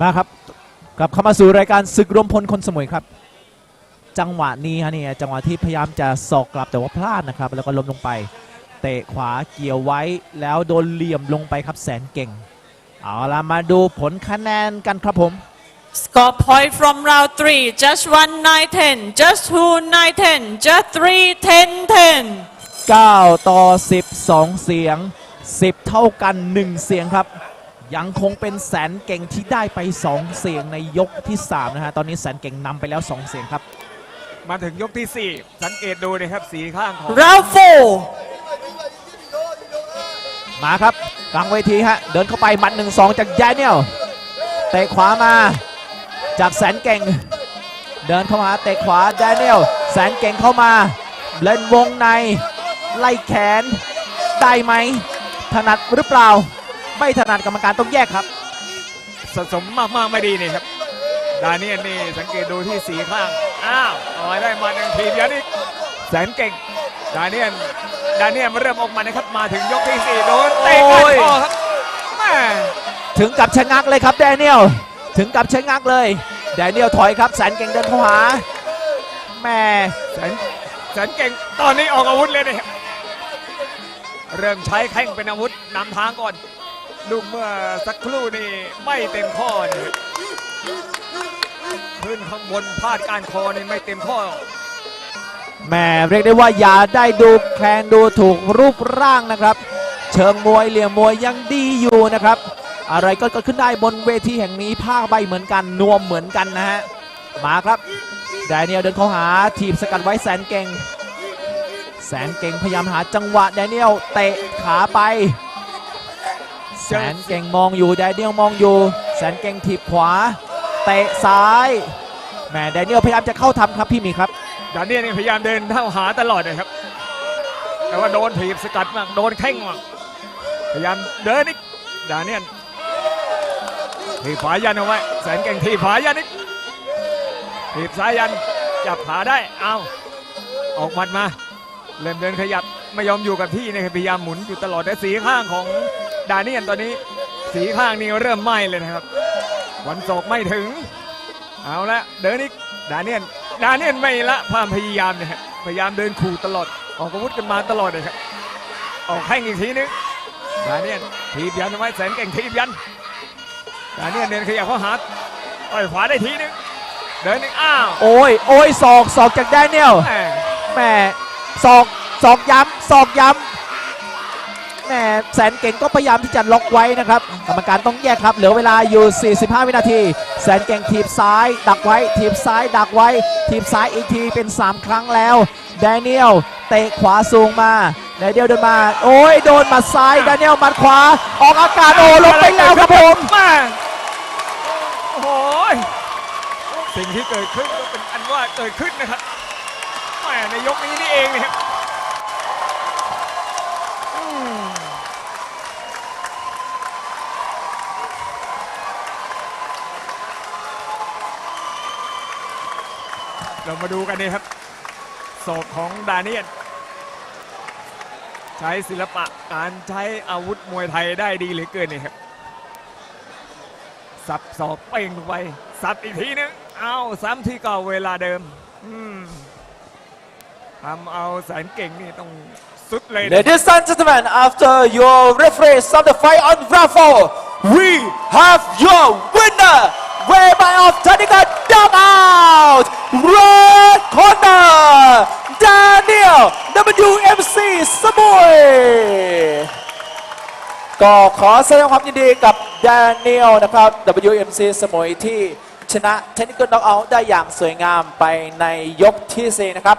มาครับกลับเข้ามาสู่รายการศึกรวมพลคนสมุยครับ จังหวะนี้ฮะเนี่ยจังหวะที่พยายามจะสอกกลับแต่ว่าพลาดนะครับ แล้วก็ล้มลงไป เตะขวาเกี่ยวไว้แล้วโดนเหลี่ยมลงไปครับแสนเก่ง เอาละมาดูผลคะแนนกันครับผม Score point from round three, just one nine ten, just two nine ten, just three ten ten. 9ต่อ 12 เสียง 10 เท่ากัน 1 เสียงครับ ยังคงเป็นแสนเก่งที่ได้ไป 2 เสียงในยกที่ 3 นะฮะ ตอนนี้แสนเก่งนำไปแล้ว 2 เสียงครับ มาถึงยกที่ 4 สังเกตดูนะครับสีข้างของ Round four, มาครับกลางเวทีฮะ เดินเข้าไปหมัด1 2 จากแดเนียลเตะขวามาจากแสนเก่ง เดินเข้ามาเตะขวาแดเนียลแสนเก่งเข้ามา เล่นวงใน ไล่แขน ได้ไหม ถนัดหรือเปล่า ไม่ถนัดกรรมการต้องแยกครับสะสมมากๆไม่ดีนี่ครับดาเนียนนี่สังเกตดูที่สีข้างอ้าวต่อยได้มาหนึ่งทีเดียวนี่แสนเก่งดาเนียนดาเนียนเริ่มออกมานะครับมาถึงยกที่4โดนเตะก้านคอครับแม่ถึงกับชะงักเลยครับแดเนียลถึงกับชะงักเลยแดเนียลถอยครับแสนเก่งเดินเข้าหาแม่แสนแสนเก่งตอนนี้ออกอาวุธเลยนะครับเริ่มใช้แข้งเป็นอาวุธนำทางก่อน ลูกเมื่อสักครู่นี่ไม่เต็มข้อนี่ขึ้นข้างบนพลาดการคอนี่ไม่เต็มข้อแม่เรียกได้ว่าอย่าได้ดูแคลนดูถูกรูปร่างนะครับ เชิงมวยเหลี่ยมมวยยังดีอยู่นะครับ อะไรก็เกิดขึ้นได้บนเวทีแห่งนี้ภาคใบเหมือนกันนวมเหมือนกันนะฮะมาครับแดเนียลเดินเข้าหาทีบสกัดไว้แสนเก่ง แสนเก่งพยายามหาจังหวะแดเนียลเตะขาไป แสนเก่งมองอยู่แดเนียลมองอยู่ แสนเก่งถีบขวา เตะซ้ายแหม่แดเนียลพยายามจะเข้าทำครับพี่หมีครับดานเนียนนี่พยายามเดินเข้าหาตลอดเลยครับ แต่ว่าโดนถีบสกัดมากโดนแข้งมากพยายามเดินอีกดานเนียนถีบขวายันเอาไว้แสนเก่งถีบขวายันอีกถีบซ้ายยันจับขาได้เอาออกหมัดมาเริ่มเดินขยับไม่ยอมอยู่กับที่นะครับพยายามหมุนอยู่ตลอดแต่สีข้างของ ดานเนียนตอนนี้สีข้างนี่เริ่มไหม้เลยนะครับ วันศอกไม่ถึง เอาละเดินอีกดานเนียนดานเนียนไม่ละความพยายามเนี่ยฮะพยายามเดินขู่ตลอดออกอาวุธกันมาตลอดเลยครับออกแข้งอีกทีนึงดานเนียนทีบยันเอาไว้แสนเก่งทีบยันดานเนียนเดินขยับเข้าหาต่อยขวาได้ทีนึงเดินอีกอ้าวโอ้ยโอ้ยศอกศอกจากแดเนียลแหม่แหม่ศอกศอกย้ำศอกย้ำ แม่แสนเก่งก็พยายามที่จะล็อกไว้นะครับกรรมการต้องแยกครับ เหลือเวลาอยู่ 45 วินาที แสนเก่งทีบซ้าย ดักไว้ ทีบซ้ายดักไว้ ทีบซ้ายอีกทีเป็น 3 ครั้งแล้วแดเนียลเตะขวาสูงมาแดเนียลเดินมา โอ้ยโดนมัดซ้ายแดเนียลมัดขวา ออกอากาศโอ้ลงไปแล้วครับผมม่โอ้ยสิ่งที่เกิดขึ้นก็เป็นอันว่าเกิดขึ้นนะครับแม่ในยกนี้นี่เองนะครับ เรามาดูกันนี่ครับศอกของดาเนียนใช้ศิลปะการใช้อาวุธมวยไทยได้ดีเหลือเกินนี่ครับสับศอกเป่งลงไปสับอีกทีนึงเอาซ้ำที่เก่าเวลาเดิมทำเอาแสนเก่งนี่ต้องสุดเลยนะ Ladies and gentlemen, after your referee of the fight on round four, we have your winner, whereby of technical knockout, red corner, Daniel WMC สมุยก็ขอแสดงความยินดีกับ Daniel นะครับ WMC สมุยที่ชนะ Technical Knockout ได้อย่างสวยงามไปในยกที่ 4 นะครับ